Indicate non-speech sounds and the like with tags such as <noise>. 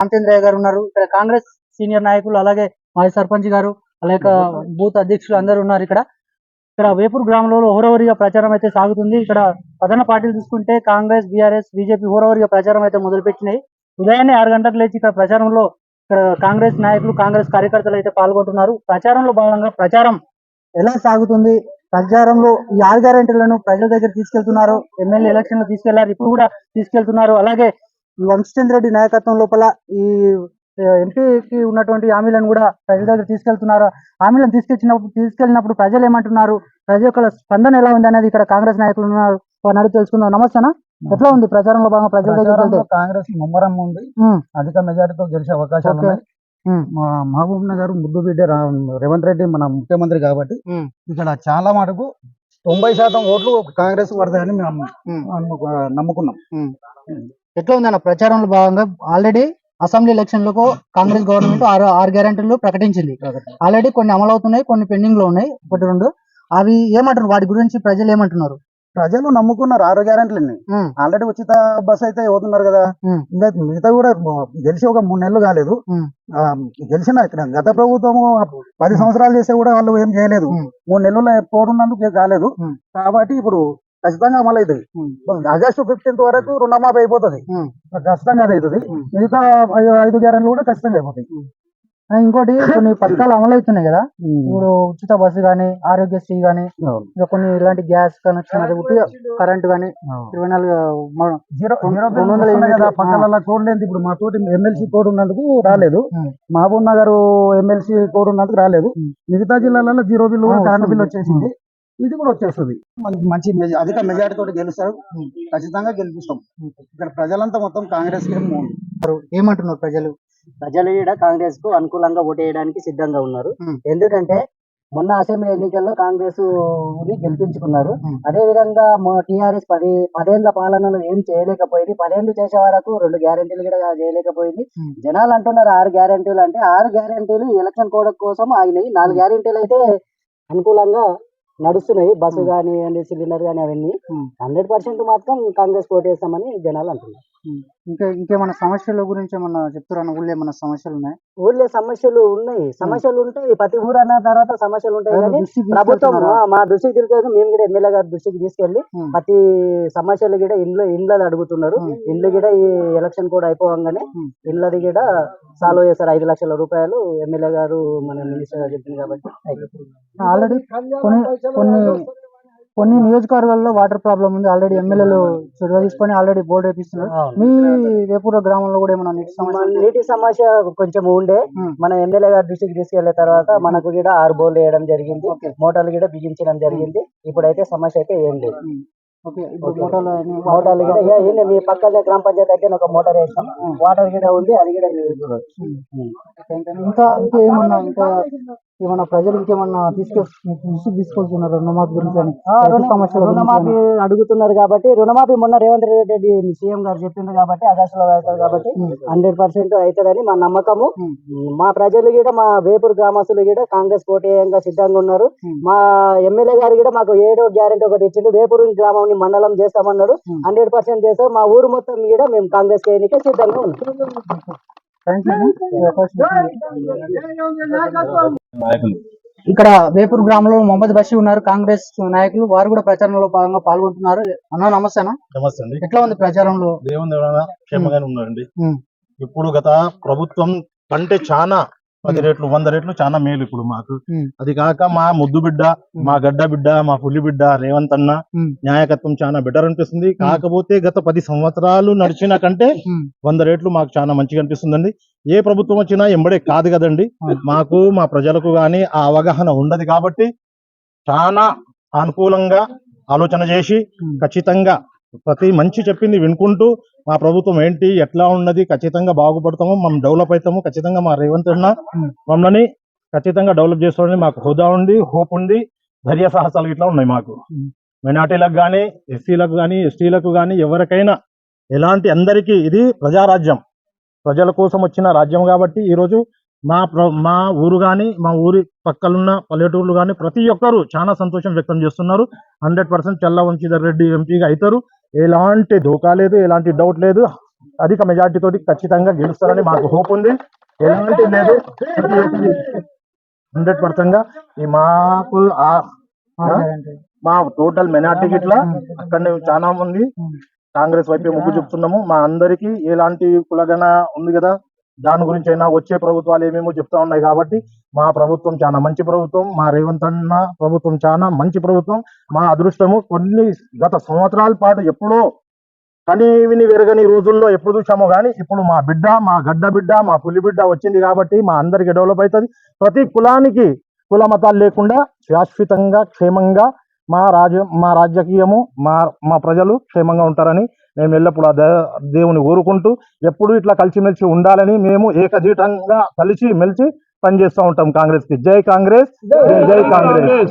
రామచంద్రయ్య గారు ఉన్నారు. ఇక్కడ కాంగ్రెస్ సీనియర్ నాయకులు అలాగే మాజీ సర్పంచ్ గారు అలాగే బూత్ అధ్యక్షులు అందరూ ఉన్నారు ఇక్కడ. ఇక్కడ వేపూర్ గ్రామంలో హోరవరిగా ప్రచారం అయితే సాగుతుంది. ఇక్కడ ప్రధాన పార్టీలు చూసుకుంటే కాంగ్రెస్ బీఆర్ఎస్ బీజేపీ హోరవరిగా ప్రచారం అయితే మొదలుపెట్టినాయి. ఉదయాన్నే ఆరు గంటలకు లేచి ఇక్కడ ప్రచారంలో ఇక్కడ కాంగ్రెస్ నాయకులు కాంగ్రెస్ కార్యకర్తలు అయితే పాల్గొంటున్నారు. ప్రచారంలో భాగంగా ప్రచారం ఎలా సాగుతుంది? ప్రచారంలో ఈ ఆరు గ్యారెంటీలను ప్రజల దగ్గర తీసుకెళ్తున్నారు. ఎమ్మెల్యే ఎలక్షన్లో తీసుకెళ్ళారు. ఇప్పుడు కూడా తీసుకెళ్తున్నారు. అలాగే ఈ వంశచంద్ర రెడ్డి నాయకత్వం లోపల ఈ ఎంపీకి ఉన్నటువంటి హామీలను కూడా ప్రజల దగ్గర తీసుకెళ్తున్నారు. హామీలను తీసుకొచ్చినప్పుడు తీసుకెళ్ళినప్పుడు ప్రజలు ఏమంటున్నారు? ప్రజల యొక్క స్పందన ఎలా ఉంది అనేది ఇక్కడ కాంగ్రెస్ నాయకులు ఉన్నారు. వారిని అడిగి తెలుసుకుందాం. నమస్తేనా ఎట్లా ఉంది? ప్రచారంలో భాగంగా ప్రజల దగ్గర కాంగ్రెస్ ముమ్మరం ఉంది. అధిక మెజారిటీతో గెలిచే అవకాశాలు. ఉన్నాయి. మా మహబూబ్ నగర్ ముద్దు బిడ్డ రా- రేవంత్ రెడ్డి మన ముఖ్యమంత్రి కాబట్టి ఇక్కడ చాలా మటుకు తొంభై శాతం ఓట్లు కాంగ్రెస్ పడతాయని మేము నమ్ముకున్నాం. ఎట్లా ఉంది అన్న ప్రచారంలో భాగంగా ఆల్రెడీ అసెంబ్లీ ఎలక్షన్లకు కాంగ్రెస్ గవర్నమెంట్ ఆరు ఆరు గ్యారెంటీలు ప్రకటించింది. ఆల్రెడీ కొన్ని అమలు అవుతున్నాయి కొన్ని పెండింగ్లో ఉన్నాయి. ఒకటి రెండు. అవి ఏమంటారు? వాటి గురించి ప్రజలు ఏమంటున్నారు? ప్రజలు నమ్ముకున్నారు ఆరు గ్యారెంటీలని. ఆల్రెడీ ఉచిత బస్ అయితే పోతున్నారు కదా. ఇంకా మిగతా కూడా గెలిచి ఒక మూడు నెలలు కాలేదు. గెలిచిన ఇక్కడ గత ప్రభుత్వము పది సంవత్సరాలు చేస్తే కూడా వాళ్ళు ఏం చేయలేదు. మూడు నెలలు పోరున్నందుకు కాలేదు. కాబట్టి ఇప్పుడు ఖచ్చితంగా అమలు అవుతుంది ఆగస్టు ఫిఫ్టీన్త్ వరకు రుణమాఫీ అయిపోతుంది. ఖచ్చితంగా అది అవుతుంది. మిగతా ఐదు గ్యారెంట్లు కూడా ఖచ్చితంగా అయిపోతాయి ఇంకోటి <coughs> కొన్ని పథకాలు అమలు అవుతున్నాయి కదా ఇప్పుడు ఉచిత బస్సు గానీ ఆరోగ్యశ్రీ గానీ. ఇంకా కొన్ని ఇలాంటి గ్యాస్ కనెక్షన్ అది ఉచిత కరెంట్ గానీ. ఇరవై నాలుగు రెండు వందల కోడ్ లేదు ఇప్పుడు మా తోటి ఎమ్మెల్సీ కోడ్ ఉన్నందుకు రాలేదు. మహబూబ్ నగర్ ఎమ్మెల్సీ కోడ్ ఉన్నందుకు రాలేదు. మిగతా జిల్లాలలో జీరో బిల్లు కరెంట్. బిల్లు వచ్చేసింది ఇది కూడా వచ్చేస్తుంది. మంచి- అధిక మెజారిటీ తోటి గెలుస్తారు. ఖచ్చితంగా గెలిపిస్తాం. ఇక్కడ ప్రజలంతా మొత్తం కాంగ్రెస్కి ఏమంటున్నారు ప్రజలు? ప్రజలు కూడా కాంగ్రెస్కు అనుకూలంగా ఓటేయడానికి సిద్ధంగా ఉన్నారు. ఎందుకంటే మొన్న అసెంబ్లీ ఎన్నికల్లో కాంగ్రెస్ని గెలిపించుకున్నారు. అదే విధంగా టిఆర్ఎస్ పది పదేళ్ళ పాలనలో ఏం చేయలేకపోయింది. పదేళ్ళు చేసే వరకు రెండు గ్యారెంటీలు కూడా చేయలేకపోయింది. జనాలు అంటున్నారు ఆరు గ్యారెంటీలు అంటే ఆరు గ్యారెంటీలు ఎలక్షన్ కోడ్ కోసం ఆగినాయి. నాలుగు గ్యారెంటీలు అయితే అనుకూలంగా నడుస్తున్నాయి. బస్సు కానీ సిలిండర్ కానీ అవన్నీ. హండ్రెడ్ పర్సెంట్ మాత్రం కాంగ్రెస్ ఓటేస్తామని జనాలు అంటున్నారు. ఇంకా ఇంకేమైనా సమస్యల గురించి ఏమన్నా చెప్తారా ఊళ్ళో ఏమన్నా సమస్యలు ఉన్నాయి? ఊళ్ళో సమస్యలు ఉన్నాయి. సమస్యలు ఉంటాయి. ప్రతి ఊరు అన్న తర్వాత సమస్యలు ఉంటాయి కానీ ప్రభుత్వం మా దృష్టికి తీసుకెళ్ళి మేము కూడా ఎమ్మెల్యే గారి దృష్టికి తీసుకెళ్ళి. ప్రతి సమస్యలు కూడా ఇండ్లు ఇండ్లది అడుగుతున్నారు. ఇండ్లు కూడా ఈ ఎలక్షన్ కూడా అయిపోగానే ఉమ్. ఇండ్లది కూడా సాల్వ్ చేస్తారు. ఐదు లక్షల రూపాయలు ఎమ్మెల్యే గారు మన మినిస్టర్ గారు చెప్పింది కాబట్టి. ఆల్రెడీ కొన్ని కొన్ని నియోజకవర్గాల్లో వాటర్ ప్రాబ్లం ఉంది. ఆల్రెడీ ఎమ్మెల్యేలు చొరవ తీసుకొని ఆల్రెడీ బోర్డు వేపిస్తున్నారు. మీ వేపూర గ్రామంలో కూడా ఏమన్నా నీటి సమస్య నీటి సమస్య కొంచెం ఉండే. మన ఎమ్మెల్యే గారి దృష్టికి తీసుకెళ్ళిన తర్వాత మనకు కూడా ఆరు బోర్లు వేయడం జరిగింది. మోటార్లు కూడా బిగించడం జరిగింది. ఇప్పుడైతే సమస్య అయితే ఏం లేదు. మోటార్లు కూడా మీ పక్కనే గ్రామ పంచాయతీ దగ్గర ఒక మోటార్ వేస్తాం. వాటర్ కూడా ఉంది అది కూడా. ఇంకా ఇంకా ఏమన్నా ప్రజలు ఇంకేమన్నా తీసుకె దృష్టికి తీసుకొస్తున్నారు రుణమాఫీ గురించి అని సమస్యల రుణమాఫీ. అడుగుతున్నారు కాబట్టి రుణమాఫీ మొన్న రేవంత్ రెడ్డి సీఎం గారు చెప్పిండ్రు కాబట్టి ఆగస్టులో అవుతుంది కాబట్టి. హండ్రెడ్ పర్సెంట్ అవుతుందని మా నమ్మకము. మా ప్రజలు కూడా మా వేపూర్ గ్రామస్తులు కూడా కాంగ్రెస్ కోటేయంగా సిద్ధంగా ఉన్నారు. మా ఎమ్మెల్యే గారు కూడా మాకు ఏడో గ్యారెంటీ ఒకటి ఇచ్చిండు వేపూరు గ్రామం మండలం చేస్తామన్నాడు. హండ్రెడ్ పర్సెంట్ చేస్తాం మా ఊరు మొత్తం కూడా మేము కాంగ్రెస్ చేయడానికి సిద్ధంగా ఉన్నాం థ్యాంక్ యూ. నాయకులు. ఇక్కడ వేపూర్ గ్రామంలో మొహమ్మద్ బషీర్ ఉన్నారు. కాంగ్రెస్ నాయకులు. వారు కూడా ప్రచారంలో భాగంగా పాల్గొంటున్నారు. అన్న నమస్తే నమస్తే అండి. ఎట్లా ఉంది ప్రచారంలో? దేవుని దేవుడ క్షేమంగానే ఉన్నారండి. ఇప్పుడు గత ప్రభుత్వం కంటే చాలా పది రేట్లు వంద రేట్లు చాలా మేలు ఇప్పుడు మాకు. అది కాక మా ముద్దు బిడ్డ మా గడ్డ బిడ్డ మా పులి బిడ్డ రేవంత్ అన్న. న్యాయకత్వం చాలా బెటర్ అనిపిస్తుంది కాకపోతే గత పది సంవత్సరాలు నడిచిన కంటే. వంద రేట్లు మాకు చాలా మంచిగా అనిపిస్తుందండి ఏ ప్రభుత్వం వచ్చినా ఎంబడే కాదు కదండి మాకు మా ప్రజలకు గాని ఆ అవగాహన ఉండదు కాబట్టి చాలా అనుకూలంగా ఆలోచన చేసి. ఖచ్చితంగా ప్రతి మంచి చెప్పింది వినుకుంటూ మా ప్రభుత్వం ఏంటి ఎట్లా ఉన్నది ఖచ్చితంగా బాగుపడతాము మనం డెవలప్ అవుతాము ఖచ్చితంగా మా రేవంత్ అన్న. మమ్మల్ని ఖచ్చితంగా డెవలప్ చేసుకోవడానికి మాకు హోదా ఉంది హోప్ ఉంది ధైర్య సాహసాలు ఇట్లా ఉన్నాయి మాకు. మైనార్టీలకు కానీ ఎస్సీలకు కానీ ఎస్టీలకు కానీ ఎవరికైనా ఎలాంటి అందరికీ ఇది ప్రజారాజ్యం ప్రజల కోసం వచ్చిన రాజ్యం కాబట్టి ఈరోజు మా ప్ర- మా ఊరు కానీ మా ఊరి పక్కలున్న పల్లెటూర్లు కానీ ప్రతి ఒక్కరు చాలా సంతోషం వ్యక్తం చేస్తున్నారు హండ్రెడ్ పర్సెంట్ చల్ల వంశీధర్ రెడ్డి ఎంపీగా అవుతారు ఎలాంటి ధోకా లేదు ఎలాంటి డౌట్ లేదు. అధిక మెజార్టీ తోటి ఖచ్చితంగా గెలుస్తారని మాకు హోప్ ఉంది. ఎలాంటి లేదు. హండ్రెడ్ పర్సెంట్గా ఈ మాకు. మా టోటల్ మెనార్టీ గిట్లా అక్కడ చాలా మంది కాంగ్రెస్ వైపే మొగ్గు చూపుతున్నాము. మా అందరికి ఎలాంటి కులగన ఉంది కదా దాని గురించి అయినా వచ్చే ప్రభుత్వాలు ఏమేమో చెప్తా ఉన్నాయి కాబట్టి మా ప్రభుత్వం చాలా మంచి ప్రభుత్వం మా రేవంత్ అన్న ప్రభుత్వం చాలా మంచి ప్రభుత్వం. మా అదృష్టము కొన్ని గత సంవత్సరాల పాటు ఎప్పుడో కని విని వెరగని రోజుల్లో ఎప్పుడు చూసామో కానీ ఇప్పుడు మా బిడ్డ మా గడ్డ బిడ్డ మా పులి బిడ్డ వచ్చింది కాబట్టి మా అందరికి డెవలప్ అవుతుంది. ప్రతి కులానికి కుల మతాలు లేకుండా శాశ్వతంగా క్షేమంగా మా రాజ్యం మా రాజకీయము మా మా ప్రజలు క్షేమంగా ఉంటారని మేము ఎల్లప్పుడూ ఆ దేవుని ఊరుకుంటూ ఎప్పుడు ఇట్లా కలిసిమెలిసి ఉండాలని మేము ఏకజీటంగా కలిసి మెలిసి పనిచేస్తూ ఉంటాం కాంగ్రెస్కి జై కాంగ్రెస్. జై జై కాంగ్రెస్.